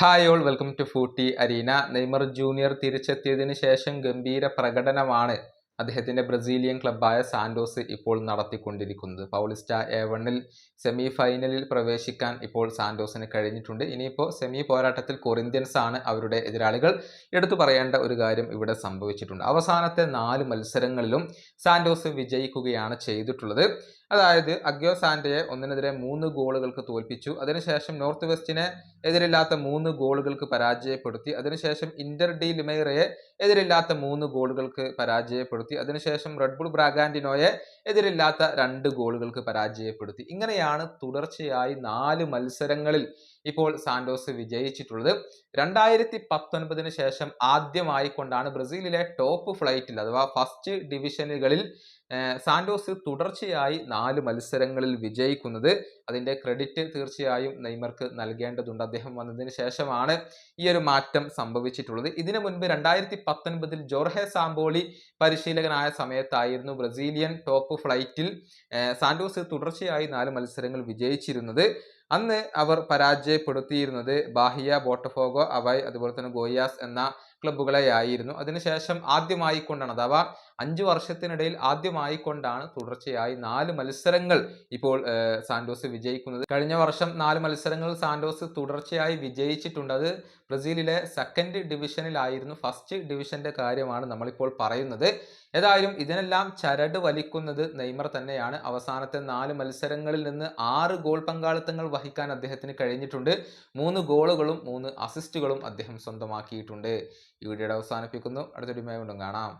Hi all welcome to footy arena Neymar junior തിരിച്ചെത്തിയതിനു ശേഷം ഗംഭീര പ്രകടനമാണ്. അദ്ദേഹത്തിന്റെ ബ്രസീലിയൻ ക്ലബ്ബായ സാൻഡോസ് ഇപ്പോൾ നടത്തിക്കൊണ്ടിരിക്കുന്നത്. പൗളിസ്റ്റ എ വണ്ണിൽ സെമി ഫൈനലിൽ പ്രവേശിക്കാൻ ഇപ്പോൾ സാൻഡോസിന് കഴിഞ്ഞിട്ടുണ്ട്. ഇനിയിപ്പോൾ സെമി പോരാട്ടത്തിൽ കൊറിന്ത്യൻസ് ആണ് അവരുടെ എതിരാളികൾ. എടുത്തു പറയേണ്ട ഒരു കാര്യം ഇവിടെ സംഭവിച്ചിട്ടുണ്ട്. അവസാനത്തെ നാല് മത്സരങ്ങളിലും സാൻഡോസ് വിജയിക്കുകയാണ് ചെയ്തിട്ടുള്ളത്. അതായത് അഗ്യോ സാൻഡയെ ഒന്നിനെതിരെ മൂന്ന് ഗോളുകൾക്ക് തോൽപ്പിച്ചു. അതിനുശേഷം നോർത്ത് വെസ്റ്റിനെ എതിരില്ലാത്ത മൂന്ന് ഗോളുകൾക്ക് പരാജയപ്പെടുത്തി. അതിനുശേഷം ഇന്റർ ഡി ലിമൈറയെ എതിരില്ലാത്ത മൂന്ന് ഗോളുകൾക്ക് പരാജയപ്പെടുത്തി. അതിനുശേഷം റെഡ്ബുൾ ബ്രാഗാൻഡിനോയെ എതിരില്ലാത്ത രണ്ട് ഗോളുകൾക്ക് പരാജയപ്പെടുത്തി. ഇങ്ങനെയാണ് തുടർച്ചയായി നാല് മത്സരങ്ങളിൽ ഇപ്പോൾ സാന്റോസ് വിജയിച്ചിട്ടുള്ളത്. രണ്ടായിരത്തി പത്തൊൻപതിന് ശേഷം ആദ്യമായി കൊണ്ടാണ് ബ്രസീലിലെ ടോപ്പ് ഫ്ലൈറ്റിൽ അഥവാ ഫസ്റ്റ് ഡിവിഷനുകളിൽ സാന്റോസ് തുടർച്ചയായി നാല് മത്സരങ്ങളിൽ വിജയിക്കുന്നത് അതിന്റെ ക്രെഡിറ്റ് തീർച്ചയായും നെയ്മർക്ക് നൽകേണ്ടതുണ്ട്. അദ്ദേഹം വന്നതിന് ശേഷമാണ് ഈ ഒരു മാറ്റം സംഭവിച്ചിട്ടുള്ളത്. ഇതിനു മുൻപ് രണ്ടായിരത്തി പത്തൊൻപതിൽ ജോർഹെ സാമ്പോളി പരിശീലകനായ സമയത്തായിരുന്നു ബ്രസീലിയൻ ടോപ്പ് ഫ്ലൈറ്റിൽ സാന്റോസ് തുടർച്ചയായി നാല് മത്സരങ്ങൾ വിജയിച്ചിരുന്നത്. അന്ന് അവർ പരാജയപ്പെടുത്തിയിരുന്നത് ബാഹിയ ബോട്ടഫോഗോ അവൈ അതുപോലെ തന്നെ ഗോയാസ് എന്ന ക്ലബ്ബുകളെയായിരുന്നു അതിനുശേഷം ആദ്യമായി കൊണ്ടാണ് അഥവാ അഞ്ചു വർഷത്തിനിടയിൽ ആദ്യമായി കൊണ്ടാണ് തുടർച്ചയായി നാല് മത്സരങ്ങൾ ഇപ്പോൾ സാന്റോസ് വിജയിക്കുന്നത്. കഴിഞ്ഞ വർഷം നാല് മത്സരങ്ങൾ സാന്റോസ് തുടർച്ചയായി വിജയിച്ചിട്ടുണ്ട്. അത് ബ്രസീലിലെ സെക്കൻഡ് ഡിവിഷനിലായിരുന്നു ഫസ്റ്റ് ഡിവിഷന്റെ കാര്യമാണ് നമ്മളിപ്പോൾ പറയുന്നത്. ഏതായാലും ഇതിനെല്ലാം ചരട് വലിക്കുന്നത് നെയ്മർ തന്നെയാണ്. അവസാനത്തെ നാല് മത്സരങ്ങളിൽ നിന്ന് ആറ് ഗോൾ പങ്കാളിത്തങ്ങൾ വഹിക്കാൻ അദ്ദേഹത്തിന് കഴിഞ്ഞിട്ടുണ്ട്. മൂന്ന് ഗോളുകളും മൂന്ന് അസിസ്റ്റുകളും അദ്ദേഹം സ്വന്തമാക്കിയിട്ടുണ്ട്. ഈ വീഡിയോയുടെ അവസാനിപ്പിക്കുന്നു. അടുത്തൊരു കൊണ്ടും കാണാം.